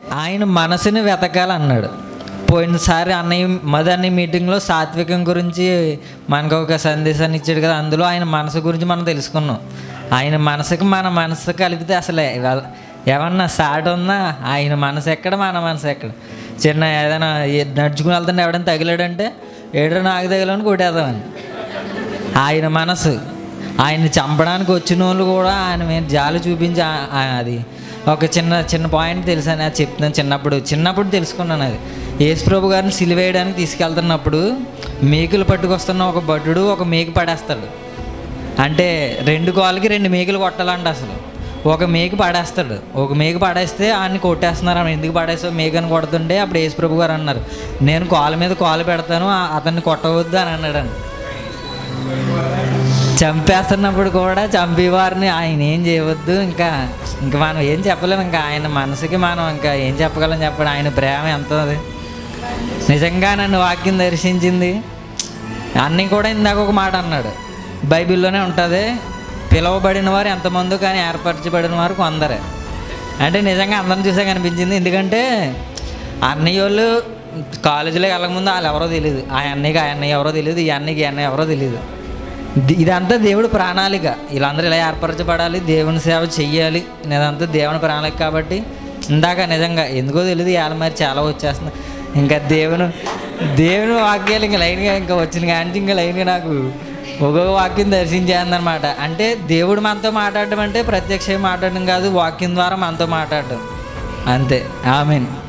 ఆయన మనసుని వెతకాలన్నాడు. పోయినసారి అన్నయ్య మదన్ని మీటింగ్లో సాత్వికం గురించి మనకు ఒక సందేశాన్ని ఇచ్చాడు కదా అందులో ఆయన మనసు గురించి మనం తెలుసుకున్నాం. ఆయన మనసుకు మన మనసు కలిపితే అసలు ఏమన్నా సాట్ ఉన్నా ఆయన మనసు ఎక్కడ మన మనసు ఎక్కడ? చిన్న ఏదైనా నడుచుకుని వెళ్తుంటే ఎవడైనా తగిలాడంటే ఏడో నాకు తగిలని కొట్టేద్దామని. ఆయన మనసు ఆయన చంపడానికి వచ్చిన వాళ్ళు కూడా ఆయన జాలి చూపించి అది ఒక చిన్న చిన్న పాయింట్ తెలుసాను అని అది చెప్తున్నాను చిన్నప్పుడు. చిన్నప్పుడు తెలుసుకున్నాను అది. యేసుప్రభు గారిని సిలివేయడానికి తీసుకెళ్తున్నప్పుడు మేకులు పట్టుకొస్తున్న ఒక భటుడు ఒక మేకు పడేస్తాడు. అంటే రెండు కాళ్ళకి రెండు మేకులు కొట్టాలంట అసలు. ఒక మేకు పడేస్తాడు. ఒక మేకు పడేస్తే ఆయన్ని కొట్టేస్తున్నారు. ఆమె ఎందుకు పడేసావు మేకని కొడుతుంటే అప్పుడు యేసుప్రభు గారు అన్నారు నేను కాలు మీద కాలు పెడతాను అతన్ని కొట్టవద్దు అని అన్నాడండి చంపేస్తున్నప్పుడు కూడా చంపేవారిని ఆయన ఏం చేయవద్దు ఇంకా ఇంకా మనం ఏం చెప్పలేము ఇంకా ఆయన మనసుకి మనం ఇంకా ఏం చెప్పగలం చెప్పండి ఆయన ప్రేమ ఎంత అది నిజంగా నన్ను వాక్యం దర్శించింది. అన్నీ కూడా ఇందాక ఒక మాట అన్నాడు. బైబిల్లోనే ఉంటుంది పిలువబడిన వారు ఎంతమంది కానీ ఏర్పరచబడిన వారు కొందరే. అంటే నిజంగా అందరం చూసే అనిపించింది ఎందుకంటే అన్నయ్య వాళ్ళు కాలేజీలో వెళ్ళకముందు వాళ్ళు ఎవరో తెలియదు ఆ అన్నయ్యకి ఆ అన్నయ్య ఎవరో తెలియదు ఈ అన్నయ్యకి ఈ అన్నయ్య ఎవరో తెలియదు ఇదంతా దేవుడు ప్రణాళిక. వీళ్ళందరూ ఇలా ఏర్పరచబడాలి దేవుని సేవ చెయ్యాలి ఇదంతా దేవుని ప్రణాళిక కాబట్టి ఇందాక నిజంగా ఎందుకో తెలియదు ఇవాళ మరి చాలా వచ్చేస్తుంది. ఇంకా దేవుని దేవుని వాక్యాలు ఇంకా లైన్గా ఇంకా వచ్చిన కానీ ఇంకా లైన్గా నాకు ఒక్కొక్క వాక్యం దర్శించేందనమాట అంటే దేవుడు మనతో మాట్లాడడం అంటే ప్రత్యక్షంగా మాట్లాడడం కాదు వాక్యం ద్వారా మనతో మాట్లాడడం అంతే. ఆమెను.